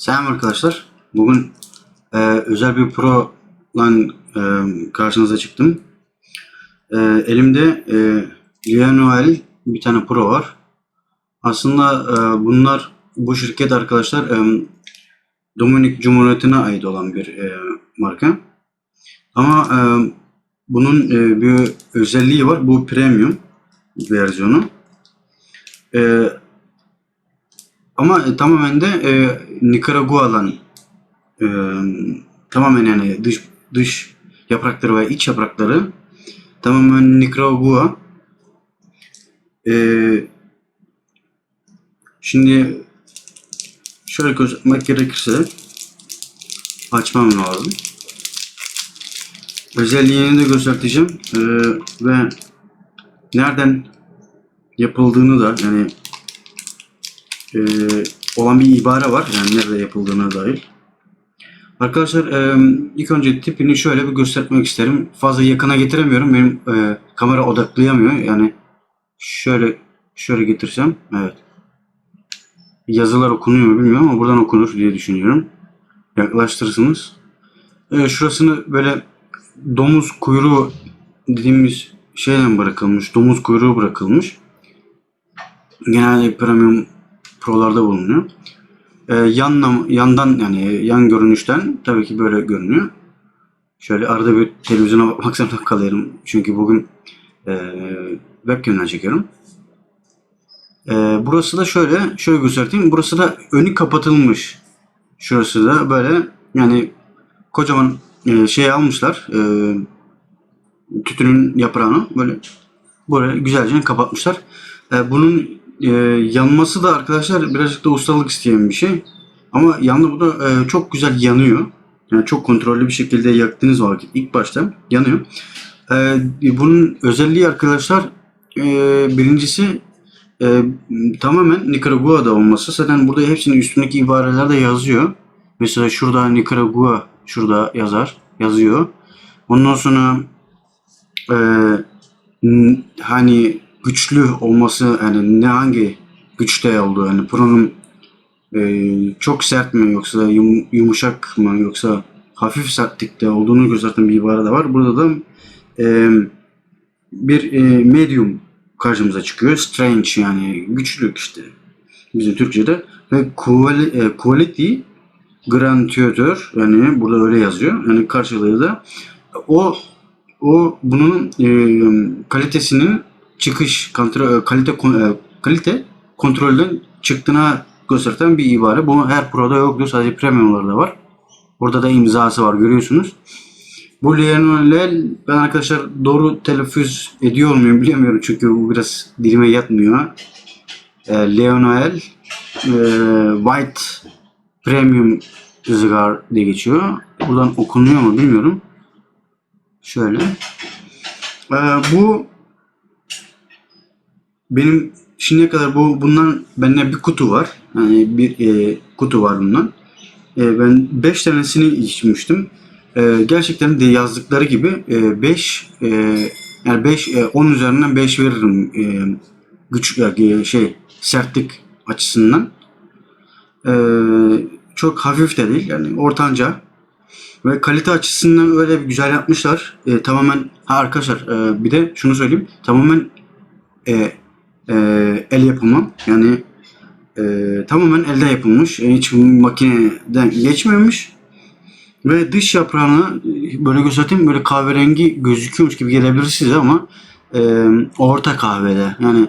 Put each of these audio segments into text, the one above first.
Selam arkadaşlar. Bugün e, özel bir pro ile e, karşınıza çıktım. E, elimde e, Lenoel bir tane pro var. Aslında e, bunlar bu şirket arkadaşlar e, Dominik Cumhuriyeti'ne ait olan bir e, marka. Ama e, bunun e, bir özelliği var. Bu premium versiyonu. E, ama tamamen de e, Nicaragua'dan e, tamamen yani dış dış yaprakları ve iç yaprakları tamamen Nicaragua. E, şimdi şöyle göstermek gerekirse açmam lazım. Özelliğini de göstereceğim E, ve nereden yapıldığını da yani e, olan bir ibare var. Yani nerede yapıldığına dair. Arkadaşlar e, ilk önce tipini şöyle bir göstermek isterim. Fazla yakına getiremiyorum. Benim e, kamera odaklayamıyor. Yani şöyle şöyle getirsem evet. Yazılar okunuyor mu bilmiyorum ama buradan okunur diye düşünüyorum. Yaklaştırırsınız. E, şurasını böyle domuz kuyruğu dediğimiz şeyden bırakılmış. Domuz kuyruğu bırakılmış. Genelde premium prolarda bulunuyor. Ee, yanla, yandan yani yan görünüşten tabii ki böyle görünüyor. Şöyle arada bir televizyona bakmak zorunda kalıyorum. Çünkü bugün e, webcam'den çekiyorum. E, burası da şöyle, şöyle göstereyim. Burası da önü kapatılmış. Şurası da böyle yani kocaman e, şey almışlar. E, tütünün yaprağını böyle böyle güzelce kapatmışlar. E, bunun e, yanması da arkadaşlar birazcık da ustalık isteyen bir şey. Ama yandı bu da e, çok güzel yanıyor. Yani çok kontrollü bir şekilde yaktığınız vakit ilk başta yanıyor. E, bunun özelliği arkadaşlar e, birincisi e, tamamen Nicaragua'da olması. Zaten burada hepsinin üstündeki ibarelerde yazıyor. Mesela şurada Nicaragua şurada yazar. Yazıyor. Ondan sonra e, hani güçlü olması yani ne hangi güçte olduğu yani Pro'nun e, çok sert mi yoksa yum- yumuşak mı yoksa hafif sertlikte olduğunu gösteren bir ibare de var. Burada da e, bir e, medium karşımıza çıkıyor. Strange yani güçlük işte bizim Türkçe'de ve e, quality grandeur yani burada öyle yazıyor. Yani karşılığı da o o bunun e, kalitesinin çıkış kontrol, kalite e, kalite kontrolden çıktığına gösteren bir ibare. Bu her proda yoktur. Sadece premiumlarda var. Burada da imzası var görüyorsunuz. Bu Lionel ben arkadaşlar doğru telaffuz ediyor muyum bilemiyorum çünkü bu biraz dilime yatmıyor. E, Lionel e, White Premium Cigar diye geçiyor. Buradan okunuyor mu bilmiyorum. Şöyle. E, bu benim şimdiye kadar bu bundan bende bir kutu var. Yani bir e, kutu var bundan. E, ben 5 tanesini içmiştim. E, gerçekten de yazdıkları gibi 5 e, yani 5 e, 10 üzerinden 5 veririm e, güç e, şey sertlik açısından. E, çok hafif de değil yani ortanca ve kalite açısından öyle bir güzel yapmışlar. E, tamamen ha arkadaşlar e, bir de şunu söyleyeyim. Tamamen e, e, el yapımı yani e, tamamen elde yapılmış. Hiç makineden geçmemiş. Ve dış yaprağını böyle göstereyim böyle kahverengi gözüküyormuş gibi gelebilir size ama e, orta kahvede yani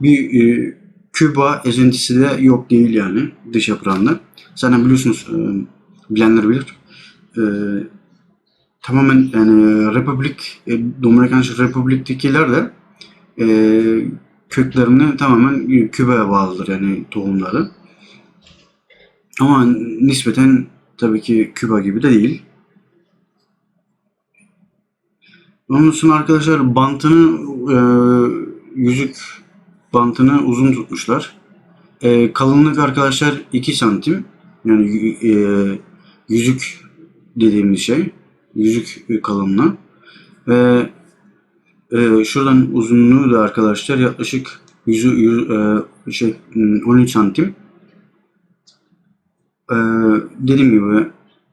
bir e, Küba ezintisi de yok değil yani dış yaprağında. Zaten biliyorsunuz e, bilenler bilir. E, tamamen yani Republik e, Dominikan Republik'tekiler de e, köklerini tamamen Küba'ya bağlıdır yani tohumları. Ama nispeten tabii ki Küba gibi de değil. Onun için arkadaşlar bantını e, yüzük bantını uzun tutmuşlar. E, kalınlık arkadaşlar 2 santim. Yani e, yüzük dediğimiz şey. Yüzük kalınlığı. Ve ee, şuradan uzunluğu da arkadaşlar yaklaşık 100, 100 e, şey hmm, 13 santim. Ee, dediğim gibi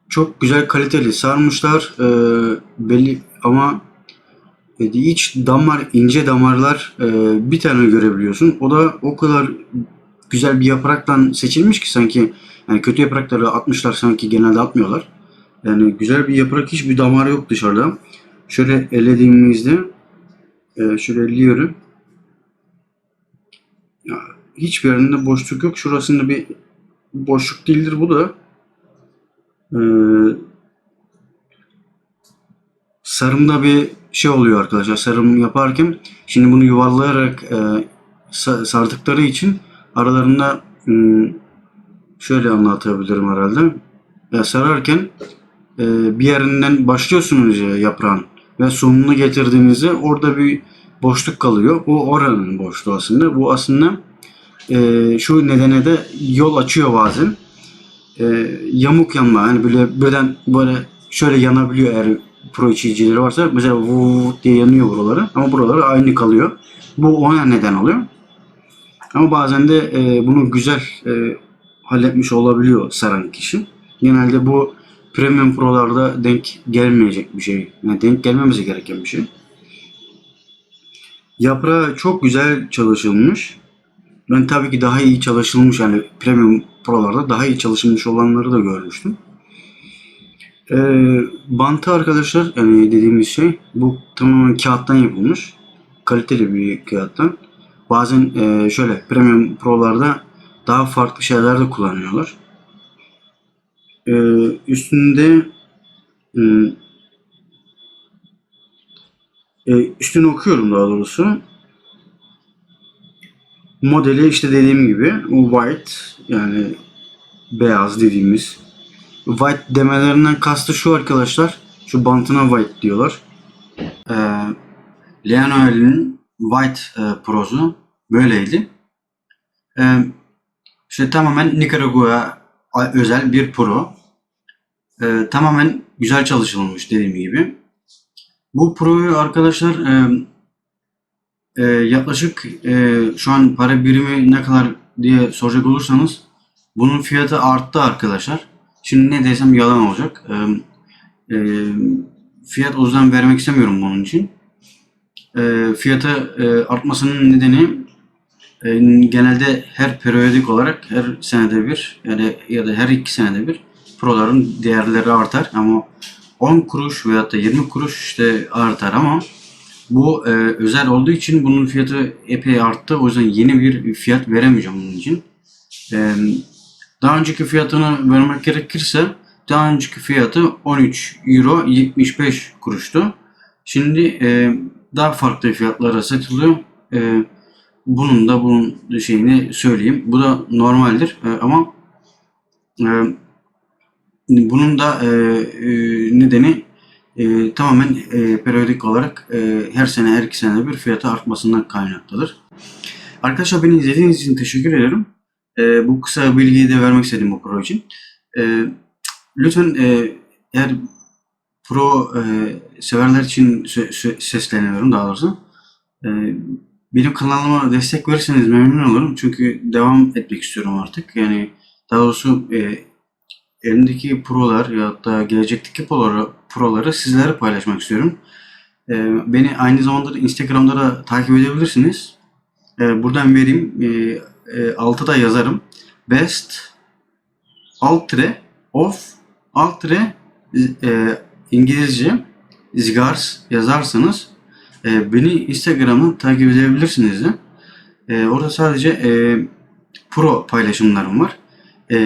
çok güzel kaliteli sarmışlar. Ee, belli ama e, iç damar ince damarlar e, bir tane görebiliyorsun. O da o kadar güzel bir yapraktan seçilmiş ki sanki yani kötü yaprakları atmışlar sanki genelde atmıyorlar. Yani güzel bir yaprak hiçbir damar yok dışarıda. Şöyle ellediğimizde e, şöyle elliyorum. Ya, hiçbir yerinde boşluk yok. Şurasında bir boşluk değildir bu da. Ee, sarımda bir şey oluyor arkadaşlar. Sarım yaparken şimdi bunu yuvarlayarak e, sa- sardıkları için aralarında hmm, şöyle anlatabilirim herhalde. Ya sararken e, bir yerinden başlıyorsunuz ya yaprağın ve sonunu getirdiğinizde orada bir boşluk kalıyor. O oranın boşluğu aslında. Bu aslında e, şu nedene de yol açıyor bazen. E, yamuk yanma hani böyle böyle böyle şöyle yanabiliyor eğer pro içicileri varsa mesela vuu diye yanıyor buraları ama buraları aynı kalıyor. Bu ona neden oluyor. Ama bazen de e, bunu güzel e, halletmiş olabiliyor saran kişi. Genelde bu Premium Pro'larda denk gelmeyecek bir şey. Yani denk gelmemesi gereken bir şey. Yaprağı çok güzel çalışılmış. Ben tabii ki daha iyi çalışılmış yani Premium Pro'larda daha iyi çalışılmış olanları da görmüştüm. Ee, bantı arkadaşlar yani dediğimiz şey bu tamamen kağıttan yapılmış. Kaliteli bir kağıttan. Bazen e, şöyle Premium Pro'larda daha farklı şeyler de kullanıyorlar. Ee, üstünde ım, e, üstünü okuyorum daha doğrusu. Modeli işte dediğim gibi white yani beyaz dediğimiz white demelerinden kastı şu arkadaşlar. Şu bantına white diyorlar. Ee, Leonel'in white e, prosu böyleydi. Ee, işte tamamen Nikaragua özel bir pro. Ee, tamamen güzel çalışılmış dediğim gibi. Bu proyu arkadaşlar e, e, yaklaşık e, şu an para birimi ne kadar diye soracak olursanız bunun fiyatı arttı arkadaşlar. Şimdi ne desem yalan olacak. E, e, fiyat o yüzden vermek istemiyorum bunun için. E, fiyatı e, artmasının nedeni e, genelde her periyodik olarak her senede bir yani ya da her iki senede bir proların değerleri artar ama 10 kuruş veyahut da 20 kuruş işte artar ama bu e, özel olduğu için bunun fiyatı epey arttı. O yüzden yeni bir fiyat veremeyeceğim bunun için. E, daha önceki fiyatını vermek gerekirse daha önceki fiyatı 13 euro 75 kuruştu. Şimdi e, daha farklı fiyatlara satılıyor. E, bunun da bunun şeyini söyleyeyim. Bu da normaldir e, ama e, bunun da e, e, nedeni e, tamamen e, periyodik olarak e, her sene her iki senede bir fiyatı artmasından kaynaklıdır. Arkadaşlar beni izlediğiniz için teşekkür ederim. E, bu kısa bilgiyi de vermek istedim bu pro için. E, lütfen e, eğer pro e, severler için sesleniyorum daha doğrusu. E, benim kanalıma destek verirseniz memnun olurum. Çünkü devam etmek istiyorum artık. Yani daha doğrusu e, elimdeki prolar ya da gelecekteki proları, proları sizlere paylaşmak istiyorum. E, beni aynı zamanda da Instagram'da da takip edebilirsiniz. E, buradan vereyim. E, e, altıda yazarım. Best alt tire of alt tire e, İngilizce Zigars yazarsanız e, beni Instagram'dan takip edebilirsiniz de. E, orada sadece e, pro paylaşımlarım var. E,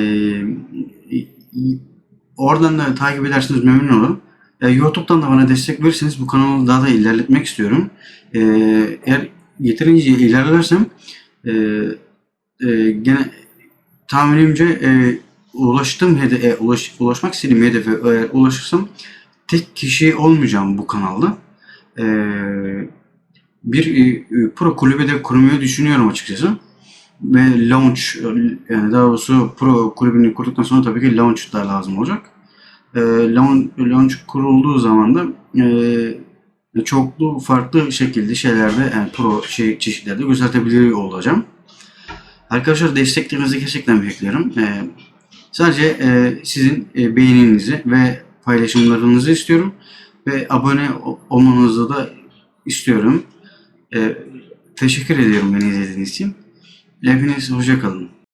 oradan da takip ederseniz memnun olurum. E, YouTube'dan da bana destek verirseniz bu kanalı daha da ilerletmek istiyorum. E, eğer yeterince ilerlersem e, e, gene tahminimce e, ulaştığım hedefe, ulaş, ulaşmak istediğim hedefe eğer ulaşırsam tek kişi olmayacağım bu kanalda. Ee, bir e, pro kulübe de kurmayı düşünüyorum açıkçası. Ve launch yani daha doğrusu pro kulübünü kurduktan sonra tabii ki launch da lazım olacak. Ee, launch, launch kurulduğu zaman da e, çoklu farklı şekilde şeylerde yani pro şey çeşitlerde göstertebiliyor olacağım. Arkadaşlar desteklerinizi gerçekten bekliyorum. Ee, Sadece e, sizin e, beğeninizi ve paylaşımlarınızı istiyorum ve abone olmanızı da istiyorum. E, teşekkür ediyorum beni izlediğiniz için. Hepiniz hoşça kalın.